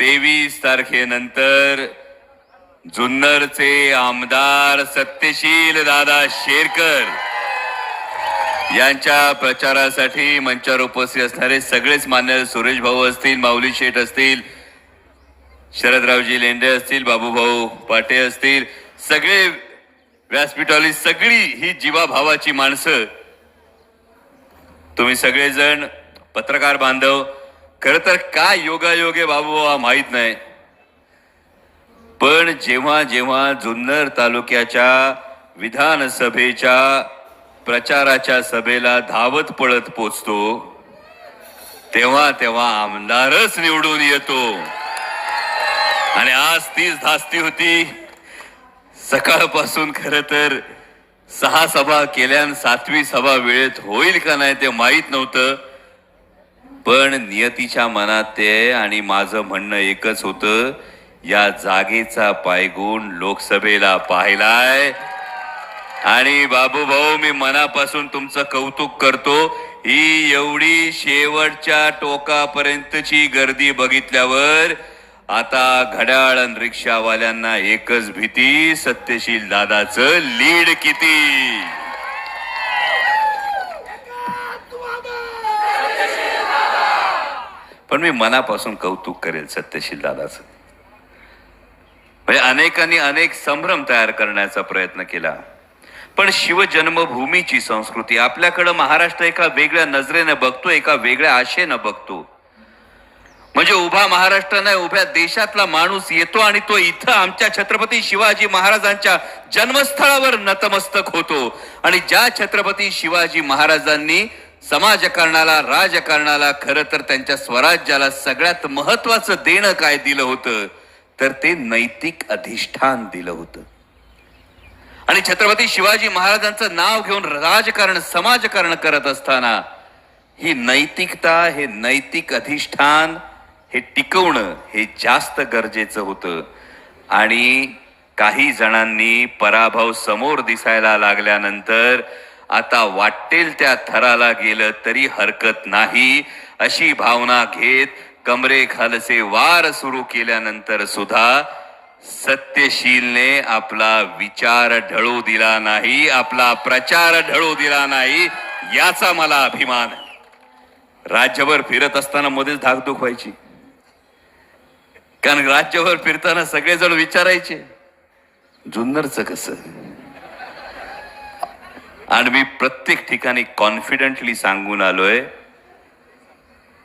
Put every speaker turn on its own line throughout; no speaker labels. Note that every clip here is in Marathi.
तेवीस तारखेनंतर जुन्नरचे आमदार सत्यशील दादा शेरकर यांच्या प्रचारासाठी मंचावर उपस्थित असणारे सगळेच मान्य सुरेश भाऊ असतील माऊली शेठ असतील शरदरावजी लेंडे असतील बाबूभाऊ पाटे असतील सगळे व्यासपीठावरील सगळी ही जीवाभावाची माणसं. तुम्ही सगळेजण पत्रकार बांधव खर तर काय योगायोग आहे बाबू माहीत नाही. पण जेव्हा जेव्हा जुन्नर तालुक्याच्या विधानसभेच्या प्रचाराच्या सभेला धावत पळत पोचतो तेव्हा तेव्हा आमदारच निवडून येतो. आणि आज तीच धास्ती होती. सकाळपासून खर तर सहा सभा केल्यान सातवी सभा वेळेत होईल का नाही ते माहीत नव्हतं. पण नियतीच्या मनात ते आणि माझं म्हणणं एकच होतं या जागेचा पायगुण लोकसभेला पाहिलाय. आणि बाबू भाऊ मी मनापासून तुमचं कौतुक करतो. ही एवढी शेवटच्या टोकापर्यंतची गर्दी बघितल्यावर आता घड्याळ आणि रिक्षावाल्यांना एकच भीती सत्यशील दादाचं लीड किती? पण मी मनापासून कौतुक करेल सत्यशील दादाचं. म्हणजे अनेकांनी अनेक संभ्रम तयार करण्याचा प्रयत्न केला. पण शिवजन्मभूमीची संस्कृती आपल्याकडं महाराष्ट्र एका वेगळ्या नजरेनं बघतो एका वेगळ्या आशेनं बघतो. म्हणजे उभा महाराष्ट्र नाही उभ्या देशातला माणूस येतो आणि तो इथं आमच्या छत्रपती शिवाजी महाराजांच्या जन्मस्थळावर नतमस्तक होतो. आणि ज्या छत्रपती शिवाजी महाराजांनी समाजकारणाला राजकारणाला खरं तर त्यांच्या स्वराज्याला सगळ्यात महत्वाचं देणं काय दिलं होतं? तर ते नैतिक अधिष्ठान दिलं होतं. आणि छत्रपती शिवाजी महाराजांचं नाव घेऊन राजकारण समाजकारण करत असताना ही नैतिकता हे नैतिक अधिष्ठान हे टिकवणं हे जास्त गरजेचं होतं. आणि काही जणांनी पराभव समोर दिसायला लागल्यानंतर आता वाटेल त्या थराला गेलं तरी हरकत नाही. अशी भावना घेत कमरेखालचे वार सुरू केल्यानंतर सुद्धा सत्यशीलने आपला विचार ढळू दिला नाही. आपला प्रचार ढळू दिला नाही याचा मला अभिमान आहे. राज्यभर फिरत असताना मध्येच धाकधूक व्हायची. कारण राज्यभर फिरताना सगळेजण विचारायचे जुन्नरचं कसं? आणि मी प्रत्येक ठिकाणी कॉन्फिडंटली सांगून आलोय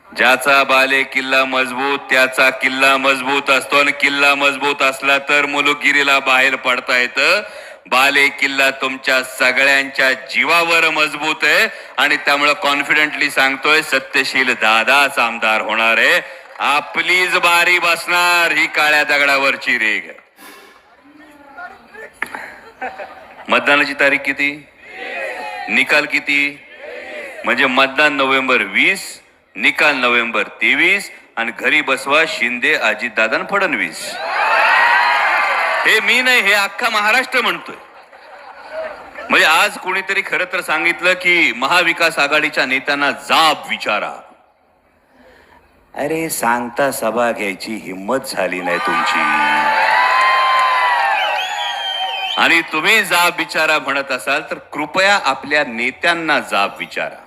ज्याचा बाले किल्ला मजबूत त्याचा किल्ला मजबूत असतो आणि किल्ला मजबूत असला तर मुलुगिरीला बाहेर पडता येतं. बाले किल्ला तुमच्या सगळ्यांच्या जीवावर मजबूत आहे आणि त्यामुळे कॉन्फिडंटली सांगतोय सत्यशील दादाच आमदार होणार आहे. आपलीच बारी बसणार ही काळ्या दगडावरची रेग मतदानाची तारीख किती? निकाल किती? म्हणजे मतदान नोव्हेंबर वीस निकाल नोव्हेंबर तेवीस आणि घरी बसवा शिंदे अजितदादा फडणवीस. हे मी नाही हे अख्खा महाराष्ट्र म्हणतोय. म्हणजे आज कोणीतरी खरं तर सांगितलं की महाविकास आघाडीच्या नेत्यांना जाब विचारा. अरे सांगता सभा घ्यायची हिंमत झाली नाही तुमची. आणि तुम्ही जाब विचारा म्हणत असाल तर कृपया आपल्या नेत्यांना जाब विचारा.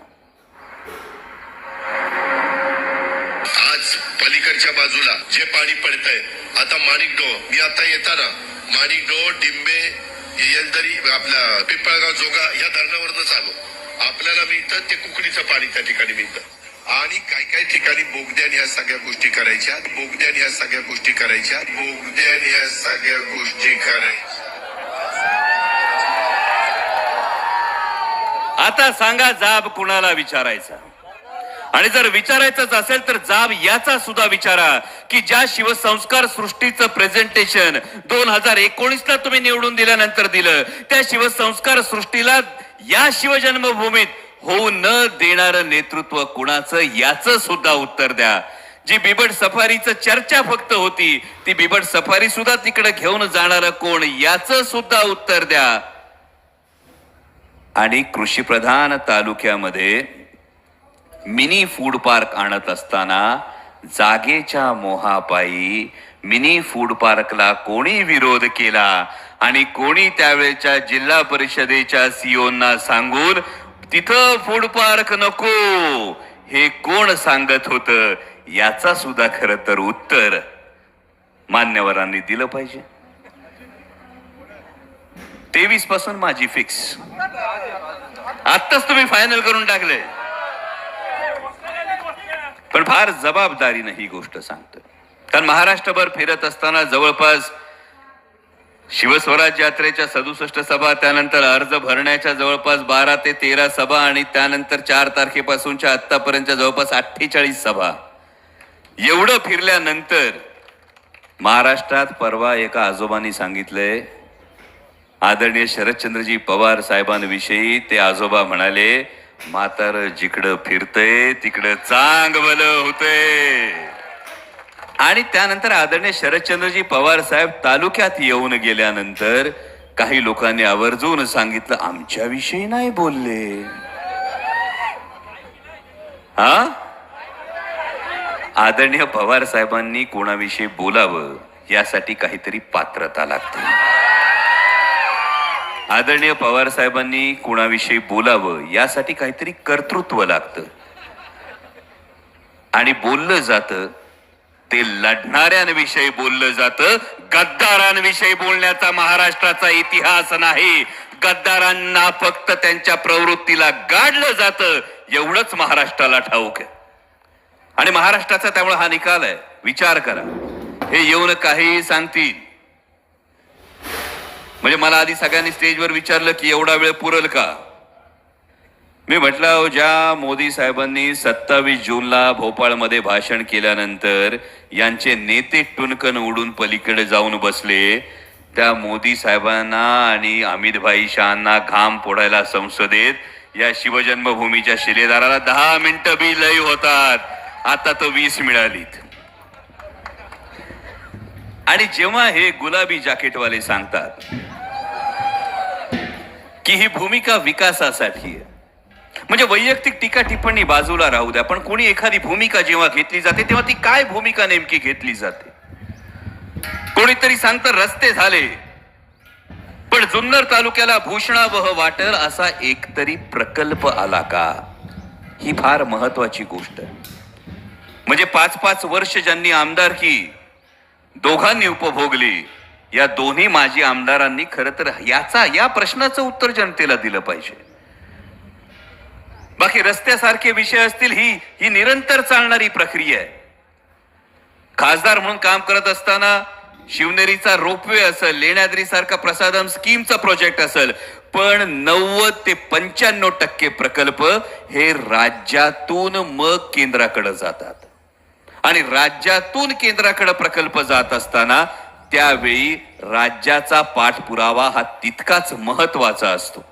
आज पलीकडच्या बाजूला जे पाणी पडतंय आता माणिकडो मी आता येताना माणिकडो डिंबे येलदरी आपला पिंपळगाव जोगा या धरणावरच आलो आपल्याला मिळतं ते कुकडीचं पाणी त्या ठिकाणी मिळतं. आणि काही काही ठिकाणी बोगद्यान ह्या सगळ्या गोष्टी करायच्या. बोगद्यान ह्या सगळ्या गोष्टी करायच्या. बोगद्यान ह्या सगळ्या गोष्टी करायच्या.
आता सांगा जाब कुणाला विचारायचा? आणि जर विचारायचंच असेल तर जाब याचा सुद्धा विचारा की ज्या शिवसंस्कार सृष्टीचं प्रेझेंटेशन दोन हजार एकोणीसला तुम्ही निवडून दिल्यानंतर दिलं त्या शिवसंस्कार सृष्टीला या शिवजन्मभूमीत होऊ न देणारं नेतृत्व कुणाचं याचं सुद्धा उत्तर द्या. जी बिबट सफारीचं चर्चा फक्त होती ती बिबट सफारी सुद्धा तिकडे घेऊन जाणार कोण याचं सुद्धा उत्तर द्या. आणि कृषीप्रधान तालुक्यामध्ये मिनी फूड पार्क आणत असताना जागेच्या मोहापायी मिनी फूड पार्कला कोणी विरोध केला? आणि कोणी त्यावेळेच्या जिल्हा परिषदेच्या सीओना सांगून तिथं फूड पार्क नको. हे कोण सांगत होत? याचा सुद्धा खर तर उत्तर मान्यवरांनी दिलं पाहिजे. तेवीसपासून माझी फिक्स आत्ताच तुम्ही फायनल करून टाकले. पण फार जबाबदारीनं ही गोष्ट सांगतो कारण महाराष्ट्रभर फिरत असताना जवळपास शिवस्वराज यात्रेच्या सदुसष्ट सभा त्यानंतर अर्ज भरण्याच्या जवळपास बारा ते तेरा सभा आणि त्यानंतर चार तारखेपासूनच्या आत्तापर्यंतच्या जवळपास अठ्ठेचाळीस सभा. एवढं फिरल्यानंतर महाराष्ट्रात परवा एका आजोबांनी सांगितलंय आदरणीय शरदचंद्रजी पवार साहेबांविषयी ते आजोबा म्हणाले म्हातार जिकडं फिरतय तिकडं चांगलं होते आणि त्यानंतर आदरणीय शरदचंद्रजी पवार साहेब तालुक्यात येऊन गेल्यानंतर काही लोकांनी आवर्जून सांगितलं आमच्याविषयी नाही बोलले. हा? आदरणीय पवार साहेबांनी कोणाविषयी बोलावं यासाठी काहीतरी पात्रता लागते. आदरणीय पवार साहेबांनी कोणाविषयी बोलावं यासाठी काहीतरी कर्तृत्व लागतं. आणि बोललं जातं ते लढणाऱ्यांविषयी बोललं जातं गद्दारांविषयी बोलण्याचा महाराष्ट्राचा इतिहास नाही. गद्दारांना फक्त त्यांच्या प्रवृत्तीला गाडलं जातं एवढंच महाराष्ट्राला ठाऊक आहे. आणि महाराष्ट्राचा त्यामुळे हा निकाल आहे. विचार करा. हे येऊन काही सांगतील. म्हणजे मला आधी सगळ्यांनी स्टेजवर विचारलं की एवढा वेळ पुरल का? मी म्हटलं ज्या मोदी साहेबांनी सत्तावीस जूनला भोपाळमध्ये भाषण केल्यानंतर यांचे नेते टुनकन उडून पलीकडे जाऊन बसले त्या मोदी साहेबांना आणि अमित भाई शहांना घाम फोडायला संसदेत या शिवजन्मभूमीच्या शिलेदाराला दहा मिनिटं बी लय होतात. आता तर वीस मिळालीत. आणि जेव्हा हे गुलाबी जॅकेटवाले सांगतात की ही भूमिका विकासासाठी आहे. म्हणजे वैयक्तिक टीका टिप्पणी बाजूला राहू द्या पण कोणी एखादी भूमिका जेव्हा घेतली जाते तेव्हा ती काय भूमिका नेमकी घेतली जाते? कोणीतरी सांगतं रस्ते झाले. पण जुन्नर तालुक्याला भूषणावह वाटर असा एकतरी प्रकल्प आला का? ही फार महत्वाची गोष्ट आहे. म्हणजे पाच पाच वर्ष ज्यांनी आमदारकी दोघांनी उपभोगली. या दोन्ही माजी आमदारांनी खरं तर याचा या प्रश्नाचं उत्तर जनतेला दिलं पाहिजे. बाकी रस्त्यासारखे विषय असतील ही ही निरंतर चालणारी प्रक्रिया आहे. खासदार म्हणून काम करत असताना शिवनेरीचा रोपवे असेल लेण्याद्री सारखा प्रसादम स्कीमचा प्रोजेक्ट असेल पण नव्वद ते पंच्याण्णव टक्के प्रकल्प हे राज्यातून मग केंद्राकडे जातात. आणि राज्यातून केंद्राकडे प्रकल्प जात असताना त्यावेळी राज्याचा पाठपुरावा हा तितकाच महत्त्वाचा असतो.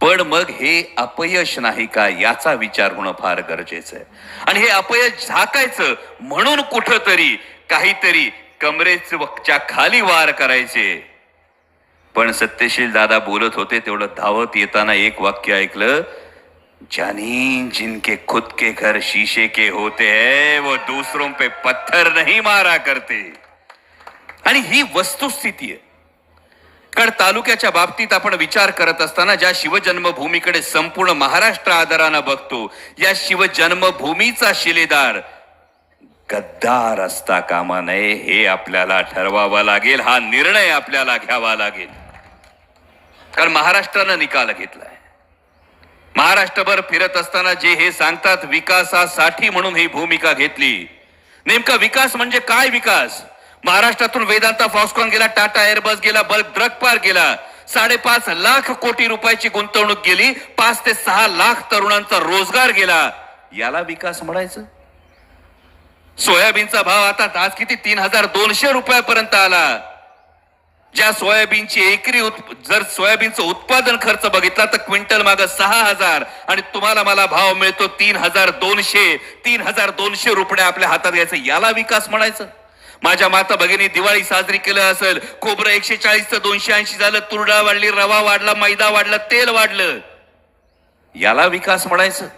पण मग हे अपयश नाही का याचा विचार होणं फार गरजेचं आहे. आणि हे अपयश झाकायचं म्हणून कुठंतरी काहीतरी कमरेच्या खाली वार करायचे. पण सत्यशील दादा बोलत होते तेवढं धावत येताना एक वाक्य ऐकलं जानी जिनके खुद के घर शीशे के होते हैं वो दूसरों पे पत्थर नहीं मारा करते। आणि ही वस्तुस्थिती आहे कारण तालुक्याच्या बाबतीत आपण विचार करत असताना ज्या शिवजन्मभूमीकडे संपूर्ण महाराष्ट्र आदरानं बघतो या शिवजन्मभूमीचा शिलेदार गद्दार असता कामा नये हे आपल्याला ठरवावा लागेल हा निर्णय आपल्याला घ्यावा लागेल. कारण महाराष्ट्रानं निकाल घेतलाय. महाराष्ट्रभर फिरत असताना जे हे सांगतात विकासासाठी म्हणून ही भूमिका घेतली. नेमका विकास म्हणजे काय विकास? महाराष्ट्रातून वेदांता फॉस्कॉन गेला टाटा एअरबस गेला बल्क ड्रग पार्क गेला. साडेपाच लाख कोटी रुपयाची गुंतवणूक गेली पाच ते सहा लाख तरुणांचा रोजगार गेला. याला विकास म्हणायचं? सोयाबीनचा भाव आता आज किती? तीन हजार दोनशे रुपयापर्यंत आला. ज्या सोयाबीनची एकरी उत् जर सोयाबीनचं उत्पादन खर्च बघितला तर क्विंटल माग सहा हजार आणि तुम्हाला मला भाव मिळतो तीन हजार दोनशे. तीन हजार दोनशे रुपये आपल्या हातात घ्यायचं. याला विकास म्हणायचं. माझ्या माता भगिनी दिवाळी साजरी केलं असेल खोबरं एकशे चाळीस तर दोनशे ऐंशी झालं तुरडा वाढली रवा वाढला मैदा वाढला तेल वाढलं. याला विकास म्हणायचं.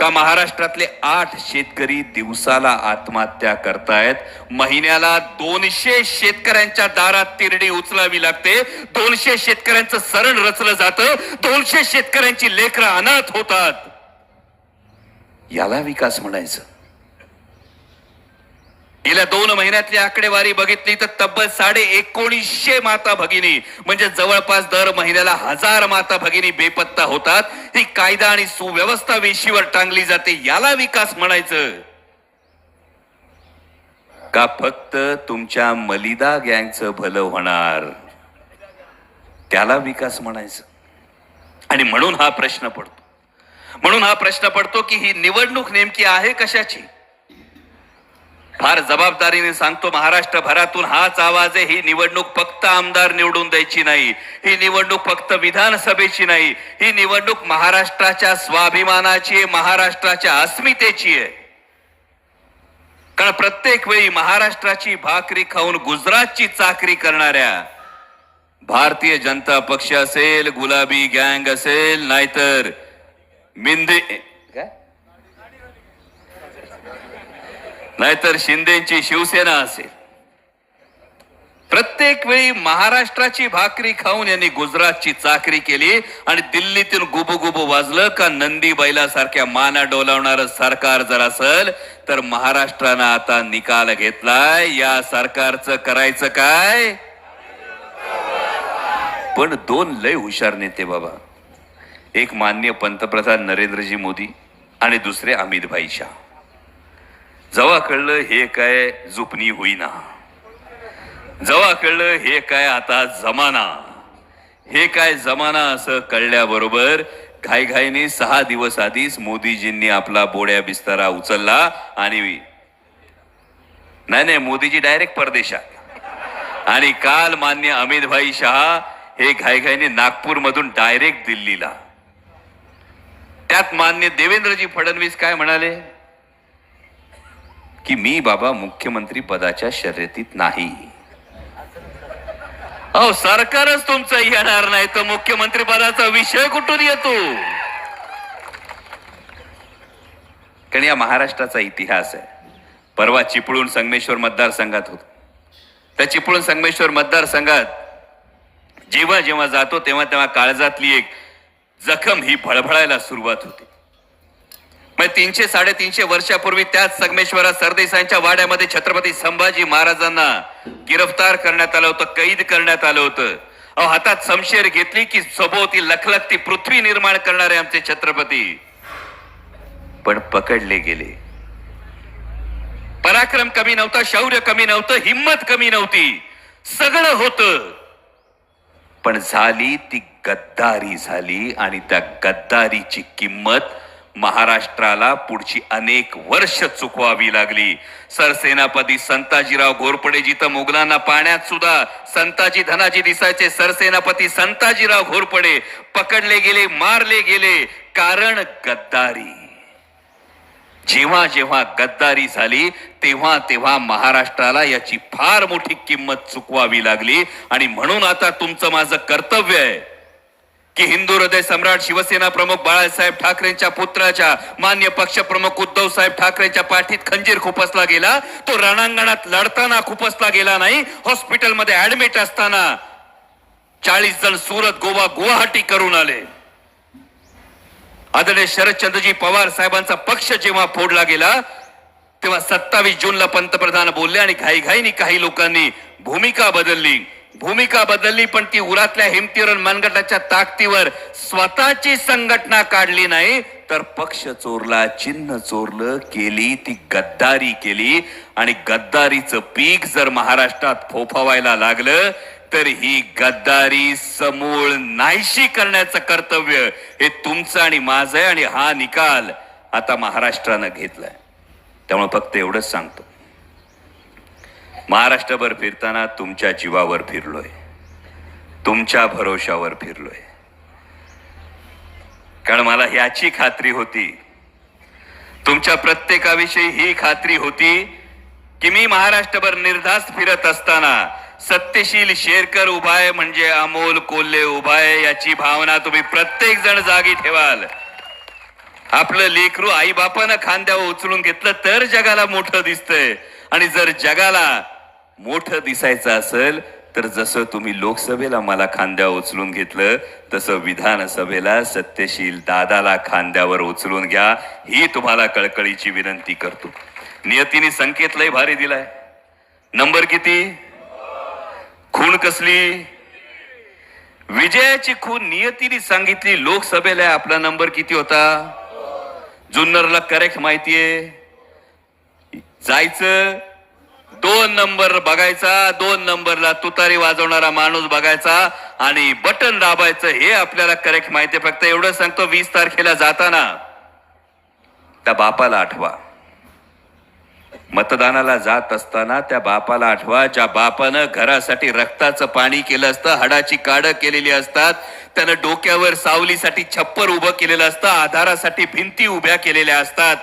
का महाराष्ट्रातले आठ शेतकरी दिवसाला आत्महत्या करतायत? महिन्याला दोनशे शेतकऱ्यांच्या दारात तिरडी उचलावी लागते. दोनशे शेतकऱ्यांचं सरण रचलं जातं. दोनशे शेतकऱ्यांची लेकरं अनाथ होतात. याला विकास म्हणायचं. गेल्या दोन महिन्यातली आकडेवारी बघितली तर तब्बल साडे एकोणीसशे माता भगिनी म्हणजे जवळपास दर महिन्याला हजार माता भगिनी बेपत्ता होतात. ही कायदा आणि सुव्यवस्था वेशीवर टांगली जाते याला विकास म्हणायचं. का फक्त तुमच्या मलिदा गँगचं भलं होणार? त्याला विकास म्हणायचं. आणि म्हणून हा प्रश्न पडतो. म्हणून हा प्रश्न पडतो की ही निवडणूक नेमकी आहे कशाची? फार जबाबदारीने सांगतो महाराष्ट्रभरातून हाच आवाज आहे ही निवडणूक फक्त आमदार निवडून द्यायची नाही ही निवडणूक फक्त विधानसभेची नाही ही निवडणूक महाराष्ट्राच्या स्वाभिमानाची आहे महाराष्ट्राच्या अस्मितेची आहे. कारण प्रत्येक वेळी महाराष्ट्राची भाकरी खाऊन गुजरातची चाकरी करणाऱ्या भारतीय जनता पक्ष असेल गुलाबी गँग असेल नाहीतर मिंदे काय नाहीतर शिंदेची शिवसेना असेल. प्रत्येक वेळी महाराष्ट्राची भाकरी खाऊन यांनी गुजरातची चाकरी केली आणि दिल्लीतील गुबु गुबु वाजलं का नंदी बैलासारख्या माना डोलावणार सरकार जर असेल तर महाराष्ट्रानं आता निकाल घेतलाय. या सरकारचं करायचं काय? पण दोन लय हुशार नेते बाबा. एक मान्य पंतप्रधान नरेंद्रजी मोदी आणि दुसरे अमित भाई शाह. जवा कळलं हे काय जुपणी होईना. जवा कळलं हे काय आता जमाना. हे काय जमाना असं कळल्याबरोबर घाईघाईने सहा दिवस आधीच मोदीजींनी आपला बोड्या बिस्तारा उचलला आणि नाही नाही मोदीजी डायरेक्ट परदेशात. आणि काल मान्य अमित भाई शहा हे घाईघाईने नागपूरमधून डायरेक्ट दिल्लीला. त्यात मान्य देवेंद्रजी फडणवीस काय म्हणाले? की मी बाबा मुख्यमंत्री पदाच्या शर्यतीत नाही. अहो सरकारच तुमचं येणार नाही तर मुख्यमंत्री पदाचा विषय कुठून येतो? कारण या महाराष्ट्राचा इतिहास आहे. परवा चिपळूण संगमेश्वर मतदारसंघात होत. त्या चिपळूण संगमेश्वर मतदारसंघात जेव्हा जेव्हा जातो तेव्हा तेव्हा काळजातली एक जखम ही फळफळायला सुरुवात होते. मग तीनशे साडेतीनशे वर्षापूर्वी त्याच संगमेश्वरा सरदेसाईंच्या वाड्यामध्ये छत्रपती संभाजी महाराजांना गिरफ्तार करण्यात आलं होतं कैद करण्यात आलं होतं. अहो हातात समशेर घेतली की सभोवती लखलखती पृथ्वी निर्माण करणारे आमचे छत्रपती. पण पकडले गेले. पराक्रम कमी नव्हता शौर्य कमी नव्हतं हिंमत कमी नव्हती. सगळं होत. पण झाली ती गद्दारी झाली आणि त्या गद्दारीची किंमत महाराष्ट्राला पुढची अनेक वर्ष चुकवावी लागली. सरसेनापती संताजीराव घोरपडे जिथं मुघलांना पाण्यात सुद्धा संताजी धनाजी दिसायचे सरसेनापती संताजीराव घोरपडे पकडले गेले मारले गेले. कारण गद्दारी. जेव्हा जेव्हा गद्दारी झाली तेव्हा तेव्हा महाराष्ट्राला याची फार मोठी किंमत चुकवावी लागली. आणि म्हणून आता तुमचं माझं कर्तव्य आहे की हिंदू हृदय सम्राट शिवसेना प्रमुख बाळासाहेब ठाकरेंच्या पुत्राच्या मान्य पक्ष प्रमुख उद्धव साहेब ठाकरेंच्या पाठीत खंजीर खुपसला गेला. तो रणांगणात लढताना खुपसला गेला नाही. हॉस्पिटलमध्ये ऍडमिट असताना चाळीस जण सुरत गोवा गुवाहाटी करून आले. आदरणीय शरदचंद्रजी पवार साहेबांचा पक्ष जेव्हा फोडला गेला तेव्हा सत्तावीस जूनला पंतप्रधान बोलले आणि घाईघाईनी काही लोकांनी भूमिका बदलली. भूमिका बदलली पण ती उरातल्या हिमतीवर मनगटाच्या ताकदीवर स्वतःची संघटना काढली नाही तर पक्ष चोरला चिन्ह चोरलं केली ती गद्दारी केली. आणि गद्दारीचं पीक जर महाराष्ट्रात फोफावायला लागलं तर ही गद्दारी समूळ नाहीशी करण्याचं कर्तव्य हे तुमचं आणि माझं आहे आणि हा निकाल आता महाराष्ट्रानं घेतलाय. त्यामुळे फक्त एवढंच सांगतो. महाराष्ट्रभर फिरताना तुमच्या जीवावर फिरलोय. तुमच्या भरोशावर फिरलोय. कारण मला ह्याची खात्री होती. तुमच्या प्रत्येकाविषयी ही खात्री होती की मी महाराष्ट्रभर निर्धास्त फिरत असताना सत्यशील शेरकर उभाय म्हणजे अमोल कोल्हे उभाय याची भावना तुम्ही प्रत्येक जण जागी ठेवाल. आपलं लेकरू आई बापानं खांद्यावर उचलून घेतलं तर जगाला मोठं दिसतंय. आणि जर जगाला मोठं दिसायचं असेल तर जसं तुम्ही लोकसभेला मला खांद्यावर उचलून घेतलं तसं विधानसभेला सत्यशील दादाला खांद्यावर उचलून घ्या. ही तुम्हाला कळकळीची विनंती करतो. नियतीने संकेत लय भारी दिलाय. नंबर किती? खूण कसली? विजयाची खून नियतीने सांगितली. लोकसभेला आपला नंबर किती होता? जुन्नरला करेक्ट माहितीये. जायचं दोन नंबर बघायचा दोन नंबरला तुतारी वाजवणारा माणूस बघायचा आणि बटन दाबायचं हे आपल्याला करेक्ट माहितीये फक्त एवढं सांगतो वीस तारखेला जाताना त्या बापाला आठवा. मतदानाला जात असताना त्या बापाला आठवा ज्या बापानं घरासाठी रक्ताचं पाणी केलं असतं हाडाची काडं केलेली असतात त्यानं डोक्यावर सावलीसाठी छप्पर उभं केलेलं असतं आधारासाठी भिंती उभ्या केलेल्या असतात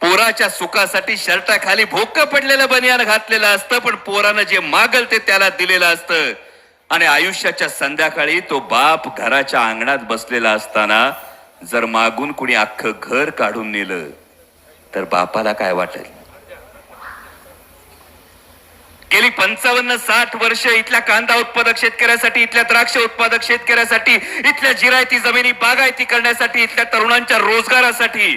पोराच्या सुखासाठी शर्टाखाली भोक पडलेलं बनियान घातलेलं असतं पण पोरानं जे मागल ते त्याला दिलेलं असतं. आणि आयुष्याच्या संध्याकाळी तो बाप घराच्या अंगणात बसलेला असताना जर मागून कुणी अख्खं घर काढून नेलं तर बापाला काय वाटेल? गेली पंचावन्न साठ वर्ष इथल्या कांदा उत्पादक शेतकऱ्यासाठी इथल्या द्राक्ष उत्पादक शेतकऱ्यासाठी इथल्या जिरायती जमिनी बागायती करण्यासाठी इथल्या तरुणांच्या रोजगारासाठी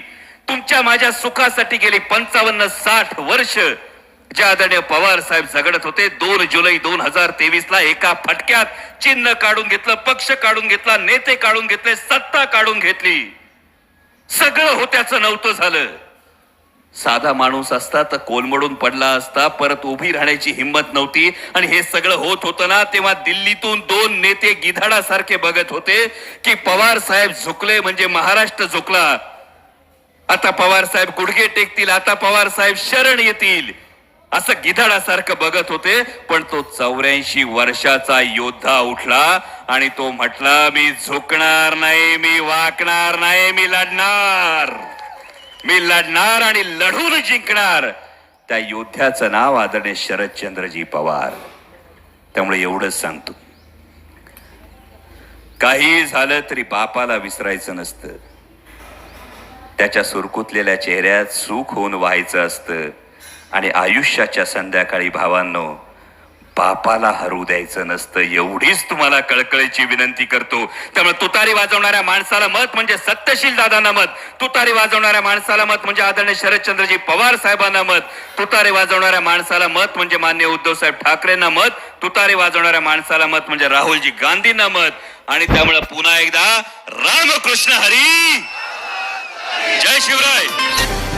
तुमच्या माझ्या सुखासाठी गेली पंचावन्न साठ वर्ष. जे आदरणीय पवार साहेब झगडत होते दोन जुलै दोन हजार तेवीस ला एका फटक्यात चिन्ह काढून घेतलं पक्ष काढून घेतला नेते काढून घेतले सत्ता काढून घेतली. सगळं होत्याचं नव्हतं झालं. साधा माणूस असता तर कोलमडून पडला असता परत उभी राहण्याची हिंमत नव्हती. आणि हे सगळं होत होतं ना तेव्हा दिल्लीतून दोन नेते गिधाडासारखे बघत होते की पवार साहेब झुकले म्हणजे महाराष्ट्र झुकला. आता पवार साहेब गुडघे टेकतील आता पवार साहेब शरण येतील. असं गिधाडासारखं बघत होते पण तो चौऱ्याऐंशी वर्षाचा योद्धा उठला आणि तो म्हटला मी झुकणार नाही मी वाकणार नाही मी लढणार. मी लढणार आणि लढून जिंकणार. त्या योद्ध्याचं नाव आदरणीय शरदचंद्रजी पवार. त्यामुळे एवढंच सांगतो. काही झालं तरी बापाला विसरायचं नसतं. त्याच्या सुरकुतलेल्या चेहऱ्यात सुख होऊन व्हायचं असतं. आणि आयुष्याच्या संध्याकाळी भावांनो बापाला हरू द्यायचं नसतं. एवढीच तुम्हाला कळकळीची विनंती करतो. त्यामुळे तुतारी वाजवणाऱ्या माणसाला मत म्हणजे सत्यशील दादांना मत. तुतारी वाजवणाऱ्या माणसाला मत म्हणजे आदरणीय शरदचंद्रजी पवार साहेबांना मत. तुतारी वाजवणाऱ्या माणसाला मत म्हणजे मान्य उद्धव साहेब ठाकरेंना मत. तुतारी वाजवणाऱ्या माणसाला मत म्हणजे राहुलजी गांधींना मत. आणि त्यामुळे पुन्हा एकदा रामकृष्ण हरी! जय शिवराय.